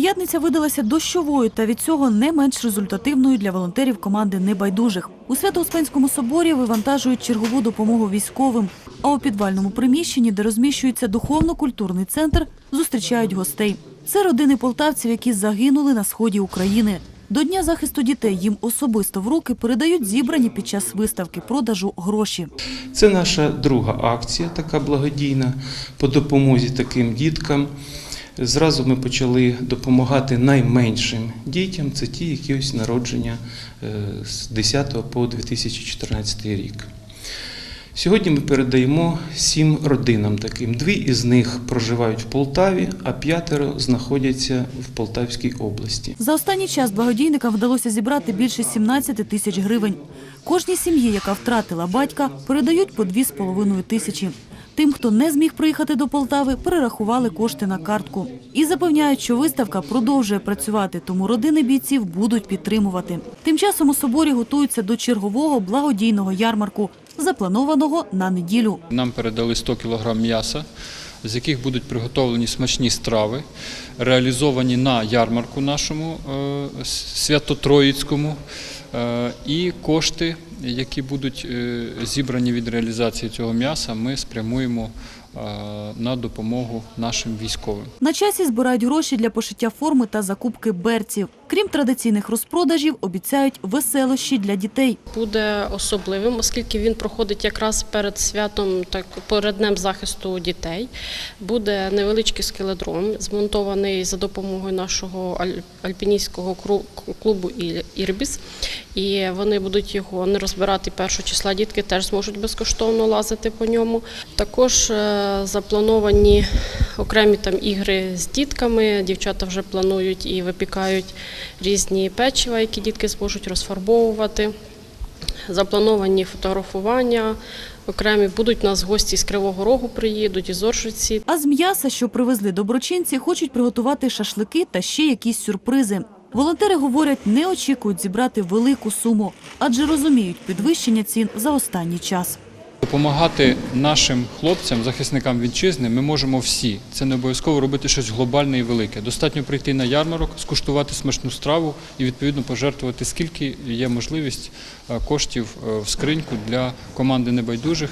П'ятниця видалася дощовою та від цього не менш результативною для волонтерів команди Небайдужих. У Свято-Успенському соборі вивантажують чергову допомогу військовим. А у підвальному приміщенні, де розміщується духовно-культурний центр, зустрічають гостей. Це родини полтавців, які загинули на сході України. До Дня захисту дітей їм особисто в руки передають зібрані під час виставки продажу гроші. Це наша друга акція, така благодійна по допомозі таким діткам. Зразу ми почали допомагати найменшим дітям, це ті, які ось народження е, з 10 по 2014 рік. Сьогодні ми передаємо сім родинам таким. Дві із них проживають в Полтаві, а п'ятеро знаходяться в Полтавській області. За останній час благодійникам вдалося зібрати більше 17 тисяч гривень. Кожній сім'ї, яка втратила батька, передають по 2,5 тисячі. Тим, хто не зміг приїхати до Полтави, перерахували кошти на картку. І запевняють, що виставка продовжує працювати, тому родини бійців будуть підтримувати. Тим часом у соборі готуються до чергового благодійного ярмарку, запланованого на неділю. Нам передали 100 кг м'яса, з яких будуть приготовлені смачні страви, реалізовані на ярмарку нашому е, Свято-Троїцькому. Е, І кошти, які будуть е, зібрані від реалізації цього м'яса, ми спрямуємо на допомогу нашим військовим. На часі збирають гроші для пошиття форми та закупки берців. Крім традиційних розпродажів, обіцяють веселощі для дітей. буде особливим, оскільки він проходить якраз перед святом, так перед днем захисту дітей. Буде невеличкий скеледром, змонтований за допомогою нашого аль- альпіністського клубу «І- Ірбіс. І вони будуть його не розбирати першого числа. Дітки теж зможуть безкоштовно лазити по ньому. Також е, заплановані окремі там ігри з дітками. Дівчата вже планують і випікають різні печива, які дітки зможуть розфарбовувати. Заплановані фотографування. Окремі будуть у нас гості з Кривого Рогу приїдуть, із Оржиці. А з м'яса, що привезли доброчинці, хочуть приготувати шашлики та ще якісь сюрпризи. Волонтери говорять, не очікують зібрати велику суму, адже розуміють підвищення цін за останній час. Допомагати нашим хлопцям, захисникам вітчизни, ми можемо всі. Це не обов'язково робити щось глобальне і велике. Достатньо прийти на ярмарок, скуштувати смачну страву і відповідно пожертвувати скільки є можливість е, коштів е, в скриньку для команди небайдужих.